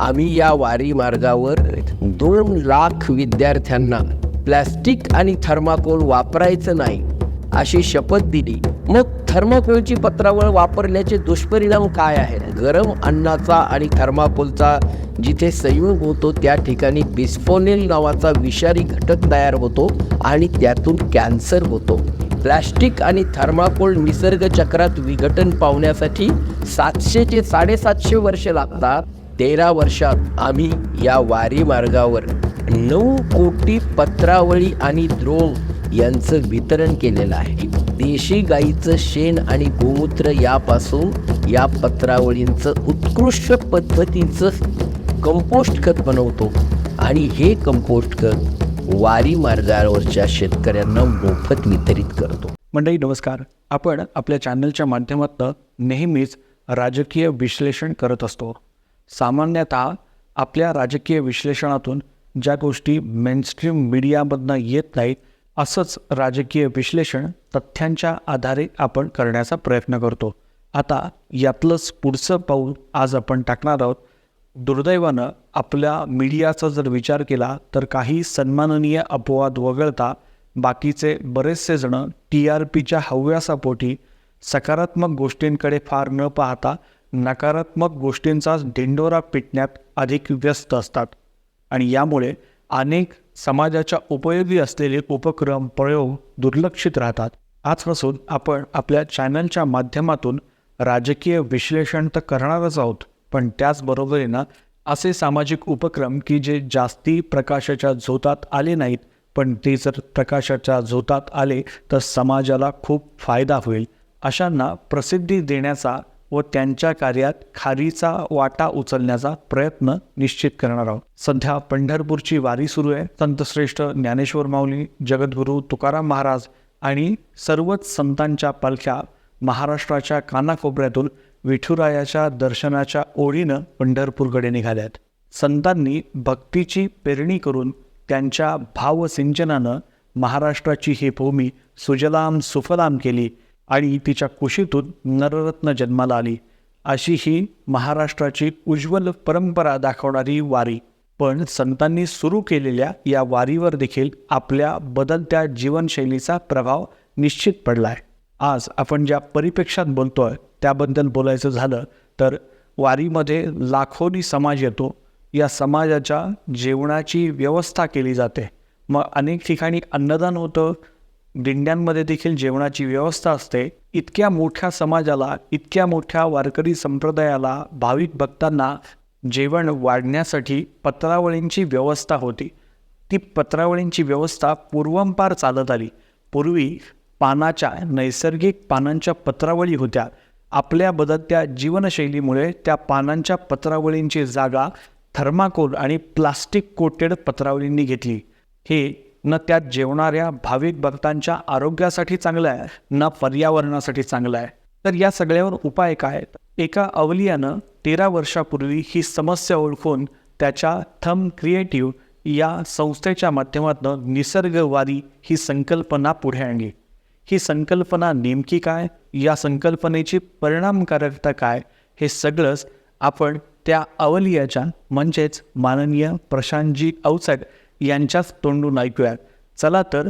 आम्ही या वारी मार्गावर दोन लाख विद्यार्थ्यांना प्लॅस्टिक आणि थर्माकोल वापरायचं नाही अशी शपथ दिली. मग थर्माकोलची पत्रावळ वापरल्याचे दुष्परिणाम काय आहेत? गरम अन्नाचा आणि थर्माकोलचा जिथे संयोग होतो त्या ठिकाणी बिस्फोनेल नावाचा विषारी घटक तयार होतो आणि त्यातून कॅन्सर होतो. प्लॅस्टिक आणि थर्माकोल निसर्ग चक्रात विघटन पावण्यासाठी सातशे ते साडेसातशे वर्षे लागतात. तेरा वर्षात आम्ही या वारी मार्गावर नऊ कोटी पत्रावळी आणि द्रोव यांचं वितरण केलेलं आहे. देशी गाईचं शेण आणि गोमूत्र यापासून या पत्रावळींचं उत्कृष्ट पद्धतीचं कंपोस्ट खत बनवतो. आणि हे कंपोस्ट खत वारी मार्गावरच्या शेतकऱ्यांना मोफत वितरित करतो. मंडळी नमस्कार. आपण आपल्या चॅनलच्या माध्यमातून नेहमीच राजकीय विश्लेषण करत असतो. सामान्यतः आपल्या राजकीय विश्लेषणातून ज्या गोष्टी मेनस्ट्रीम मीडियामधनं येत नाहीत असंच राजकीय विश्लेषण तथ्यांच्या आधारे आपण करण्याचा प्रयत्न करतो. आता यातलंच पुढचं पाऊल आज आपण टाकणार आहोत. दुर्दैवानं आपल्या मीडियाचा जर विचार केला तर काही सन्माननीय अपवाद वगळता बाकीचे बरेचसे जणं टी आर पीच्या हव्यासापोटी सकारात्मक गोष्टींकडे फार न पाहता नकारात्मक गोष्टींचाच ढिंडोरा पिटण्यात अधिक व्यस्त असतात आणि यामुळे अनेक समाजाच्या उपयोगी असलेले उपक्रम प्रयोग दुर्लक्षित राहतात. आजपासून आपण आपल्या चॅनलच्या माध्यमातून राजकीय विश्लेषण तर करणारच आहोत पण त्याचबरोबरीनं असे सामाजिक उपक्रम की जे जास्ती प्रकाशाच्या झोतात आले नाहीत पण ते जर प्रकाशाच्या झोतात आले तर समाजाला खूप फायदा होईल. अशांना प्रसिद्धी देण्याचा व त्यांच्या कार्यात खारीचा वाटा उचलण्याचा प्रयत्न निश्चित करणार आहोत. सध्या पंढरपूरची वारी सुरू आहे. संतश्रेष्ठ ज्ञानेश्वर माऊली जगद्गुरू तुकाराम महाराज आणि सर्वच संतांच्या पालख्या महाराष्ट्राच्या कानाकोपऱ्यातून विठुरायाच्या दर्शनाच्या ओढीनं पंढरपूरकडे निघाल्यात संतांनी भक्तीची पेरणी करून त्यांच्या भावसिंचनानं महाराष्ट्राची ही भूमी सुजलाम सुफलाम केली. आणि तिच्या कुशीतून नररत्न जन्माला आली. अशी ही महाराष्ट्राची उज्ज्वल परंपरा दाखवणारी वारी. पण संतांनी सुरू केलेल्या या वारीवर देखील आपल्या बदलत्या जीवनशैलीचा प्रभाव निश्चित पडला आहे आज आपण ज्या परिप्रेक्षात बोलतोय त्याबद्दल बोलायचं झालं तर वारीमध्ये लाखोनी समाज येतो. या समाजाच्या जेवणाची व्यवस्था केली जाते. मग अनेक ठिकाणी अन्नदान होतं दिंड्यांमध्ये देखील जेवणाची व्यवस्था असते. इतक्या मोठ्या समाजाला इतक्या मोठ्या वारकरी संप्रदायाला भाविक भक्तांना जेवण वाढण्यासाठी पत्रावळींची व्यवस्था होती. ती पत्रावळींची व्यवस्था पूर्वंपार चालत आली. पूर्वी पानाच्या नैसर्गिक पानांच्या पत्रावळी होत्या. आपल्या बदलत्या जीवनशैलीमुळे त्या पानांच्या पत्रावळींची जागा थर्माकोल आणि प्लास्टिक कोटेड पत्रावळींनी घेतली. हे न त्यात जेवणाऱ्या भाविक भक्तांच्या आरोग्यासाठी चांगलं आहे न पर्यावरणासाठी चांगलं आहे. तर या सगळ्यावर उपाय काय आहेत? एका अवलियानं तेरा वर्षापूर्वी ही समस्या ओळखून त्याच्या थम क्रिएटिव्ह या संस्थेच्या माध्यमातून निसर्गवादी ही संकल्पना पुढे आणली. ही संकल्पना नेमकी काय? या संकल्पनेची परिणामकारकता काय? हे सगळंच आपण त्या अवलियाच्या म्हणजेच माननीय प्रशांतजी अवचट यांच्याच तोंडून ऐकूयात. चला तर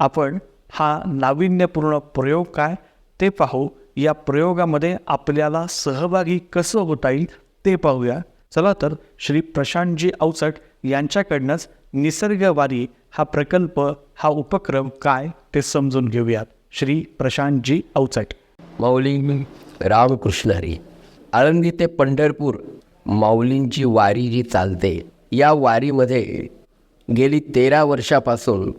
आपण हा नाविन्यपूर्ण प्रयोग काय ते पाहू. या प्रयोगामध्ये आपल्याला सहभागी कसं होता येईल ते पाहूया. चला तर श्री प्रशांतजी अवचट यांच्याकडनंच निसर्गवारी हा प्रकल्प हा उपक्रम काय ते समजून घेऊयात. श्री प्रशांतजी अवचट माऊली रामकृष्ण हरी. आळंदी ते पंढरपूर माऊलींची वारी जी चालते या वारीमध्ये गेली तेरा वर्षापासून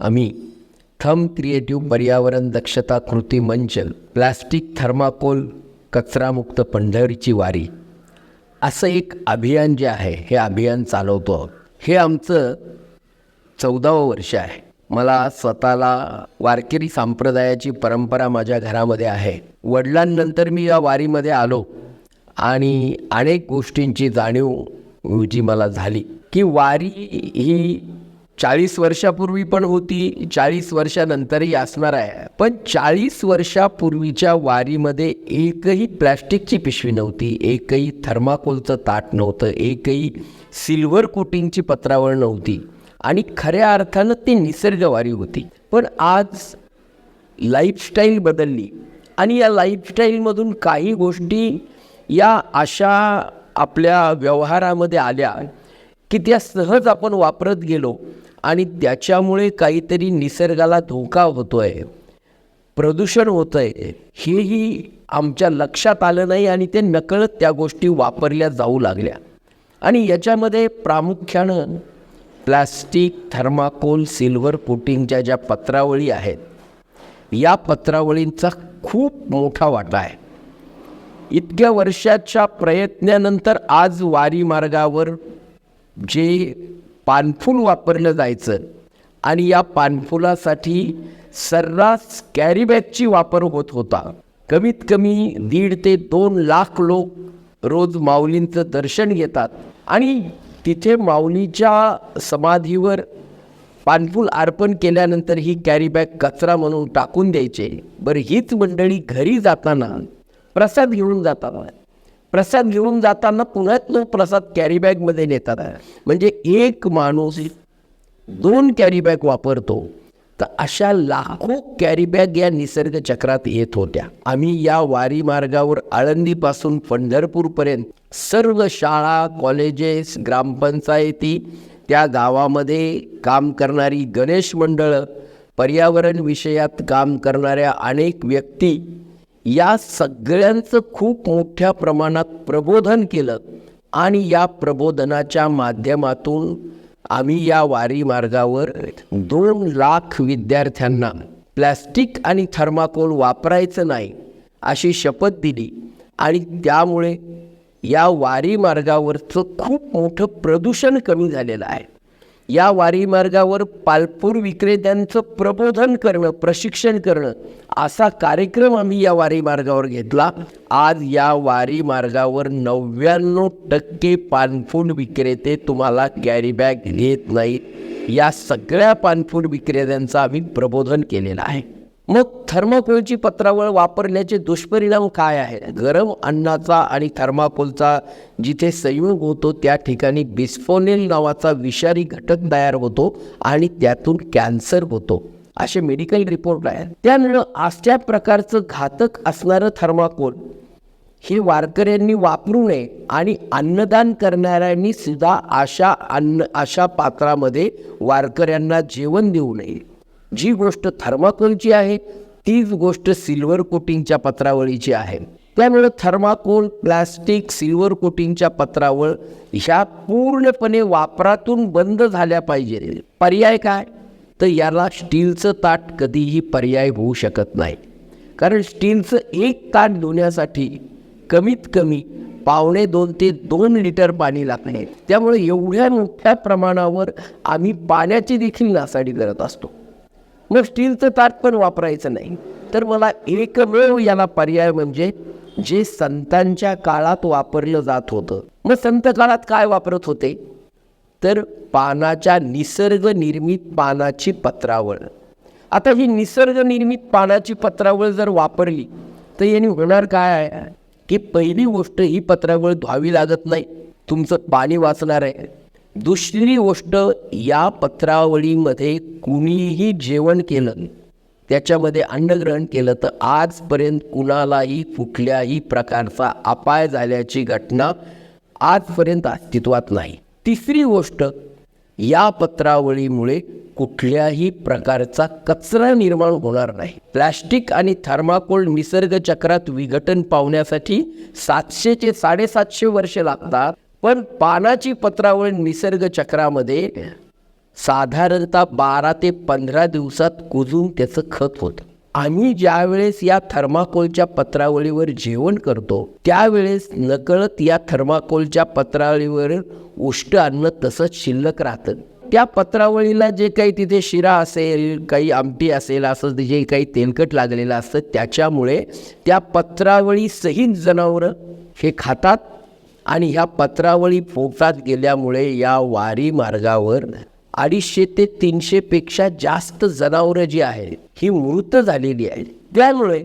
आम्ही थम क्रिएटिव्ह पर्यावरण दक्षता कृती मंच प्लास्टिक थर्माकोल कचरामुक्त पंढरीची वारी. असं एक अभियान जे आहे हे अभियान चालवतो आहोत. हे आमचं चौदावं वर्ष आहे. मला स्वतःला वारकरी संप्रदायाची परंपरा माझ्या घरामध्ये आहे. वडिलांनंतर मी या वारीमध्ये आलो आणि अनेक गोष्टींची जाणीव जी मला झाली. की वारी ही चाळीस वर्षापूर्वी पण होती चाळीस वर्षानंतरही असणार आहे. पण चाळीस वर्षापूर्वीच्या वारीमध्ये एकही प्लॅस्टिकची पिशवी नव्हती एकही थर्माकोलचं ताट नव्हतं एकही सिल्वर कोटिंगची पत्रावळ नव्हती. आणि खऱ्या अर्थानं ती निसर्गवारी होती. पण आज लाईफस्टाईल बदलली. आणि या लाईफस्टाईलमधून काही गोष्टी या अशा आपल्या व्यवहारामध्ये आल्या की त्या सहज आपण वापरत गेलो आणि त्याच्यामुळे काहीतरी निसर्गाला धोका होतो आहे प्रदूषण होतं आहे हेही आमच्या लक्षात आलं नाही आणि ते नकळत त्या गोष्टी वापरल्या जाऊ लागल्या. आणि याच्यामध्ये प्रामुख्यानं प्लास्टिक थर्माकोल सिल्वर कोटिंगच्या ज्या पत्रावळी आहेत या पत्रावळींचा खूप मोठा वाटा आहे. इतक्या वर्षाच्या प्रयत्नानंतर आज वारी मार्गावर जे पानफूल वापरलं जायचं आणि या पानफुलासाठी सर्रास कॅरीबॅगची वापर होत होता. कमीत कमी दीड ते दोन लाख लोक रोज माऊलींचं दर्शन घेतात आणि तिथे माऊलीच्या समाधीवर पानफूल अर्पण केल्यानंतर ही कॅरीबॅग कचरा म्हणून टाकून द्यायचे. बरं हीच मंडळी घरी जाताना प्रसाद घेऊन जातात. प्रसाद घेऊन जाताना पुन्हा तो प्रसाद कॅरीबॅगमध्ये नेतात. म्हणजे एक माणूस दोन कॅरीबॅग वापरतो तर अशा लाखो कॅरीबॅग या निसर्ग चक्रात येत होत्या. आम्ही या वारी मार्गावर आळंदीपासून पंढरपूरपर्यंत सर्व शाळा कॉलेजेस ग्रामपंचायती त्या गावामध्ये काम करणारी गणेश मंडळं पर्यावरण विषयात काम करणाऱ्या अनेक व्यक्ती या सगळ्यांचं खूप मोठ्या प्रमाणात प्रबोधन केलं. आणि या प्रबोधनाच्या माध्यमातून आम्ही या वारी मार्गावर दोन लाख विद्यार्थ्यांना प्लॅस्टिक आणि थर्माकोल वापरायचं नाही अशी शपथ दिली. आणि त्यामुळे या वारी मार्गावरचं खूप मोठं प्रदूषण कमी झालेलं आहे. या वारी मार्गावर पालपूर विक्रेत्यांचं प्रबोधन करणं प्रशिक्षण करणं असा कार्यक्रम आम्ही या वारी मार्गावर घेतला. आज या वारी मार्गावर नव्याण्णव टक्के पानफूल विक्रेते तुम्हाला कॅरी बॅग घेत नाहीत. या सगळ्या पानफूल विक्रेत्यांचं आम्ही प्रबोधन केलेलं आहे. मग थर्माकोलची पत्रावळ वापरल्याचे दुष्परिणाम काय आहेत गरम अन्नाचा आणि थर्माकोलचा जिथे संयोग होतो त्या ठिकाणी बिस्फोनेल नावाचा विषारी घटक तयार होतो आणि त्यातून कॅन्सर होतो. असे मेडिकल रिपोर्ट आहेत त्यामुळं अशा प्रकारचं घातक असणारं थर्माकोल हे वारकऱ्यांनी वापरू नये आणि अन्नदान करणाऱ्यांनी सुद्धा अशा अन्न अशा पात्रामध्ये वारकऱ्यांना जेवण देऊ नये. जी गोष्ट थर्माकोलची आहे तीच गोष्ट सिल्वर कोटिंगच्या पत्रावळीची आहे. त्यामुळे थर्माकोल प्लास्टिक सिल्वर कोटिंगच्या पत्रावळ ह्या पूर्णपणे वापरातून बंद झाल्या पाहिजे पर्याय काय? तर याला स्टीलचं ताट कधीही पर्याय होऊ शकत नाही. कारण स्टीलचं एक ताट धुण्यासाठी कमीत कमी पावणे दोन ते दोन लिटर पाणी लागणे त्यामुळे एवढ्या मोठ्या प्रमाणावर आम्ही पाण्याची देखील नासाडी करत असतो. मग स्टीलचं ताट पण वापरायचं नाही. तर मला एकमेव याला पर्याय म्हणजे जे संतांच्या काळात वापरलं जात होतं. मग संत काळात काय वापरत होते? तर पानाच्या निसर्ग निर्मित पानाची पत्रावळ. आता ही निसर्ग निर्मित पानाची पत्रावळ जर वापरली तर याने होणार काय? आहे की पहिली गोष्ट ही पत्रावळ धुवावी लागत नाही. तुमचं पाणी वाचणार आहे. दुसरी गोष्ट या पत्रावळीमध्ये कुणीही जेवण केलं त्याच्यामध्ये अन्नग्रहण केलं तर आजपर्यंत कुणालाही कुठल्याही प्रकारचा अपाय झाल्याची घटना आजपर्यंत अस्तित्वात नाही. तिसरी गोष्ट या पत्रावळीमुळे कुठल्याही प्रकारचा कचरा निर्माण होणार नाही. प्लॅस्टिक आणि थर्माकोल निसर्ग चक्रात विघटन पावण्यासाठी सातशे ते साडेसातशे वर्ष लागतात. पण पानाची पत्रावळ निसर्ग चक्रामध्ये साधारणतः बारा ते पंधरा दिवसात कुजून त्याचं खत होतं. आम्ही ज्यावेळेस या थर्माकोलच्या पत्रावळीवर जेवण करतो त्यावेळेस नकळत या थर्माकोलच्या पत्रावळीवर उष्ट अन्न तसंच शिल्लक राहतं. त्या पत्रावळीला जे काही तिथे शिरा असेल काही आमटी असेल असं जे काही तेलकट लागलेलं असतं त्याच्यामुळे त्या पत्रावळी सहित जनावरं हे खातात. आणि ह्या पत्रावळी पोटात गेल्यामुळे या वारी मार्गावर अडीचशे ते तीनशेपेक्षा जास्त जनावरं जी आहेत ही मृत झालेली आहेत. त्यामुळे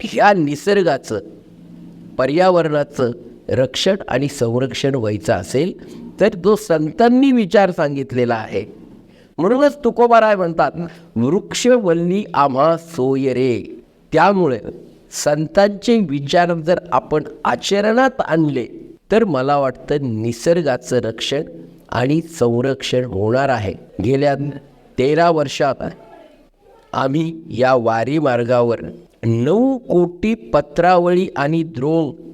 ह्या निसर्गाचं पर्यावरणाचं रक्षण आणि संरक्षण व्हायचं असेल तर जो संतांनी विचार सांगितलेला आहे. म्हणूनच तुकोबाराय म्हणतात वृक्षवल्ली आम्हा सोय रे. त्यामुळे संतांचे विचार जर आपण आचरणात आणले तर मला वाटतं निसर्गाचं रक्षण आणि संरक्षण होणार आहे. गेल्या तेरा वर्षात आम्ही या वारी मार्गावर नऊ कोटी पत्रावळी आणि द्रोण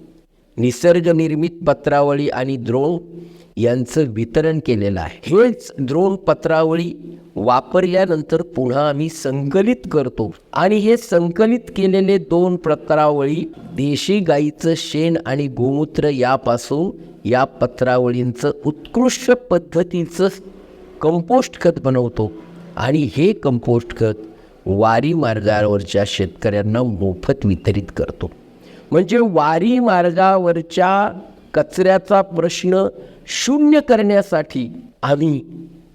निसर्गनिर्मित पत्रावळी आणि द्रोण यांचं वितरण केलेलं आहे. हेच द्रोण पत्रावळी वापरल्यानंतर पुन्हा आम्ही संकलित करतो. आणि हे संकलित केलेले दोन पत्रावळी देशी गाईचं शेण आणि गोमूत्र यापासून या पत्रावळींचं उत्कृष्ट पद्धतीचं कंपोस्ट खत बनवतो. आणि हे कंपोस्ट खत वारी मार्गावरच्या शेतकऱ्यांना मोफत वितरित करतो. म्हणजे वारी मार्गावरच्या कचऱ्याचा प्रश्न शून्य करण्यासाठी आम्ही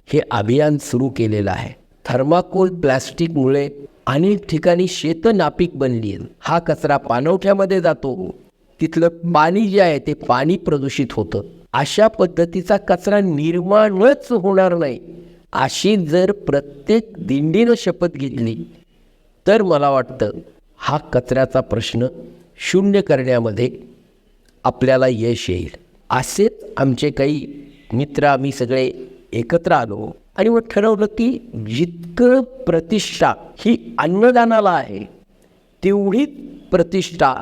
हे अभियान सुरू केलेलं आहे. थर्माकोल प्लॅस्टिकमुळे अनेक ठिकाणी शेतं नापीक बनली आहेत हा कचरा पाणवठ्यामध्ये जातो. तिथलं पाणी जे आहे ते पाणी प्रदूषित होतं. अशा पद्धतीचा कचरा निर्माणच होणार नाही. अशी जर प्रत्येक दिंडीनं शपथ घेतली तर मला वाटतं हा कचऱ्याचा प्रश्न शून्य करण्यामध्ये आपल्याला यश येईल. असेच आमचे काही मित्र आम्ही सगळे एकत्र आलो. आणि मग ठरवलं की जितकं प्रतिष्ठा ही अन्नदानाला आहे तेवढीच प्रतिष्ठा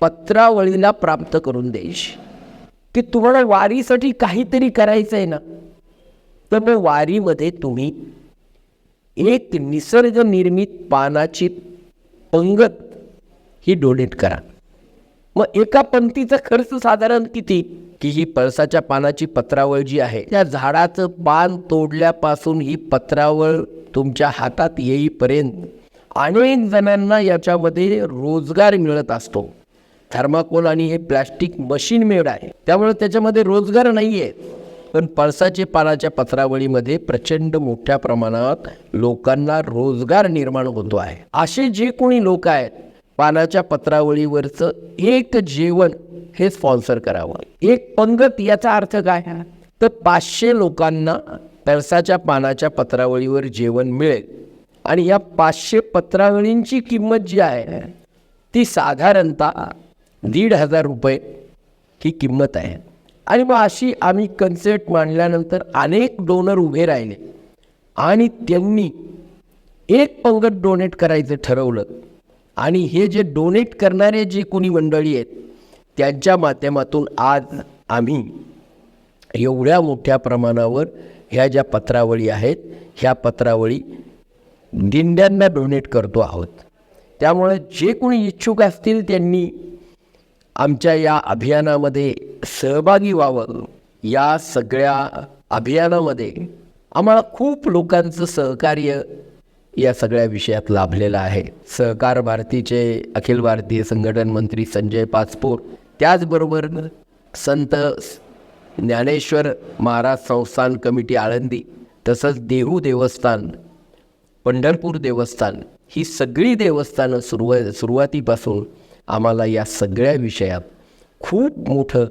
पत्रावळीला प्राप्त करून देश की तुम्हाला वारीसाठी काहीतरी करायचं आहे ना? तर मग वारीमध्ये तुम्ही एक निसर्ग निर्मित पानाची पंगत ही डोनेट करा. मग एका पंक्तीचा खर्च साधारण किती? की ही पळसाच्या पानाची पत्रावळ जी आहे त्या झाडाचं पान तोडल्यापासून ही पत्रावळ तुमच्या हातात येईपर्यंत अनेक जणांना याच्यामध्ये रोजगार मिळत असतो. थर्माकोल आणि हे प्लॅस्टिक मशीन मेड आहे. त्यामुळे त्याच्यामध्ये रोजगार नाही आहे पण पळसाचे पानाच्या पत्रावळीमध्ये प्रचंड मोठ्या प्रमाणात लोकांना रोजगार निर्माण होतो आहे. असे जे कोणी लोक आहेत पानाच्या पत्रावळीवरचं एक जेवण हे स्पॉन्सर करावं. एक पंगत याचा अर्थ काय? तर पाचशे लोकांना तळसाच्या पानाच्या पत्रावळीवर जेवण मिळेल. आणि या पाचशे पत्रावळींची किंमत जी आहे ती साधारणतः दीड हजार रुपये ही किंमत आहे. आणि मग अशी आम्ही कन्सेप्ट मांडल्यानंतर अनेक डोनर उभे राहिले. आणि त्यांनी एक पंगत डोनेट करायचं ठरवलं. आणि हे जे डोनेट करणारे जे कोणी मंडळी आहेत त्यांच्या माध्यमातून आज आम्ही एवढ्या मोठ्या प्रमाणावर ह्या ज्या पत्रावळी आहेत ह्या पत्रावळी दिंड्यांना डोनेट करतो आहोत. त्यामुळे जे कोणी इच्छुक असतील त्यांनी आमच्या या अभियानामध्ये सहभागी व्हावं. या सगळ्या अभियानामध्ये आम्हाला खूप लोकांचं सहकार्य या सगळ्या विषयात लाभलेला आहे. सहकार भारतीचे अखिल भारतीय संघटन मंत्री संजय पाचपोर त्याचबरोबर संत ज्ञानेश्वर महाराज संस्थान कमिटी आळंदी तसंच देहू देवस्थान पंढरपूर देवस्थान ही सगळी देवस्थानं सुरुवा सुरुवातीपासून आम्हाला या सगळ्या विषयात खूप मोठं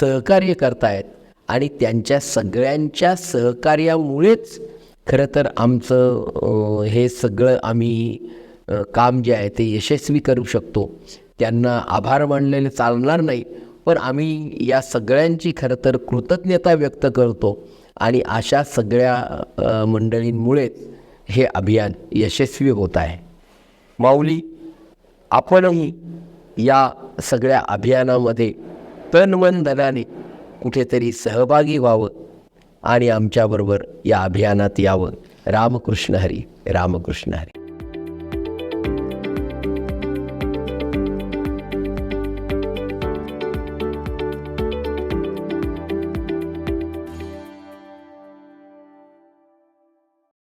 सहकार्य करतायत आणि त्यांच्या सगळ्यांच्या सहकार्यामुळेच खरं तर आमचं हे सगळं आम्ही काम जे आहे ते यशस्वी करू शकतो. त्यांना आभार मानलेले चालणार नाही. पण आम्ही या सगळ्यांची खरं तर कृतज्ञता व्यक्त करतो आणि अशा सगळ्या मंडळींमुळेच हे अभियान यशस्वी होत आहे. माऊली आपणही या सगळ्या अभियानामध्ये तन मन दनाने कुठेतरी सहभागी व्हावं. आणि आमच्याबरोबर या अभियानात यावं. रामकृष्ण हरी रामकृष्ण हरी.